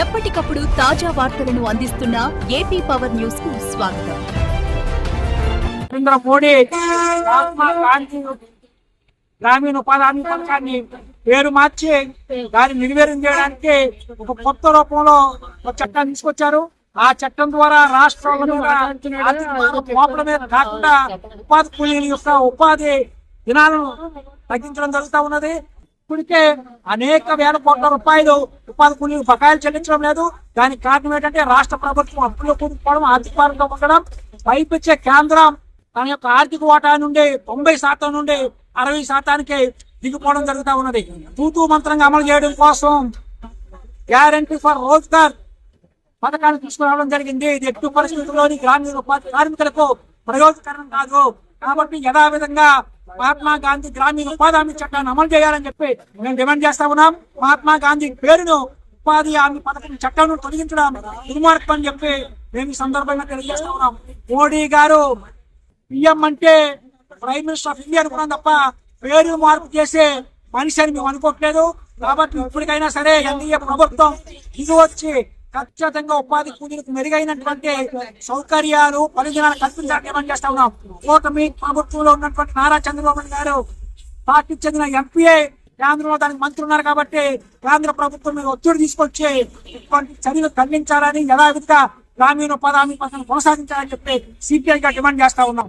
ఎప్పటికప్పుడు తాజా వార్తలను అందిస్తున్న ఏపీ పవర్ న్యూస్కు స్వాగతం. నరేంద్ర మోడీ గ్రామీణ ఉపాధి హామీ పథకాన్ని పేరు మార్చి దాన్ని నిర్వీర్యం చేయడానికి ఒక కొత్త రూపంలో ఒక చట్టాన్ని తీసుకొచ్చారు. ఆ చట్టం ద్వారా రాష్ట్రాల మీద కాకుండా ఉపాధి కూలీల యొక్క ఉపాధి దినాలను తగ్గించడం జరుగుతూ ఉన్నది. ఇప్పటికే అనేక వేల కోట్ల రూపాయలు ఉపాధి కూలీలు బకాయిలు చెల్లించడం లేదు. దానికి కారణం ఏంటంటే రాష్ట్ర ప్రభుత్వం అప్పులు కూడుకోవడం ఆర్థిక భారంతో ఉండడం పైపిచ్చే కేంద్రం తన యొక్క ఆర్థిక వాటా నుండి తొంభై శాతం నుండి అరవై శాతానికి దిగిపోవడం జరుగుతూ ఉన్నది. తూతూ మంత్రంగా అమలు చేయడం కోసం గ్యారంటీ ఫర్ రోజ్గార్ పథకాన్ని తీసుకురావడం జరిగింది. ఇది ఎట్టి పరిస్థితుల్లోని గ్రామీణ ఉపాధి కార్మికులకు ప్రయోజనకరం కాదు. కాబట్టి యథావిధంగా మహాత్మా గాంధీ గ్రామీణ ఉపాధి హామీ చట్టాన్ని అమలు చేయాలని చెప్పి మేము డిమాండ్ చేస్తా ఉన్నాం. మహాత్మా గాంధీ పేరును ఉపాధి హామీ పథకం చట్టాన్ని తొలగించడం దుర్మార్గం అని చెప్పి మేము ఈ సందర్భంగా తెలియజేస్తా ఉన్నాం. మోడీ గారు పిఎం అంటే ప్రైమ్ మినిస్టర్ ఆఫ్ ఇండియా అనుకున్నాం తప్ప పేరు మార్పు చేసే మనిషి అని మేము అనుకోవట్లేదు కాబట్టి ఇప్పటికైనా సరే ఎన్డీఏ ప్రభుత్వం ఇది వచ్చి ఖచ్చితంగా ఉపాధి కూలీలకు మెరుగైనటువంటి సౌకర్యాలు పరిజనాలు కల్పించాలని డిమాండ్ చేస్తా ఉన్నాం. కూటమి ప్రభుత్వంలో ఉన్నటువంటి నారా చంద్రబాబు గారు పార్టీకి చెందిన ఎంపీఏ కేంద్రంలో దానికి మంత్రి ఉన్నారు కాబట్టి కేంద్ర ప్రభుత్వం మీద ఒత్తిడి తీసుకొచ్చి ఇటువంటి చర్యలు ఖండించాలని యథావిధిగా గ్రామీణ ఉపాధి హామీ పథకం కొనసాగించాలని చెప్పి సిపిఐ గా డిమాండ్ చేస్తా ఉన్నాం.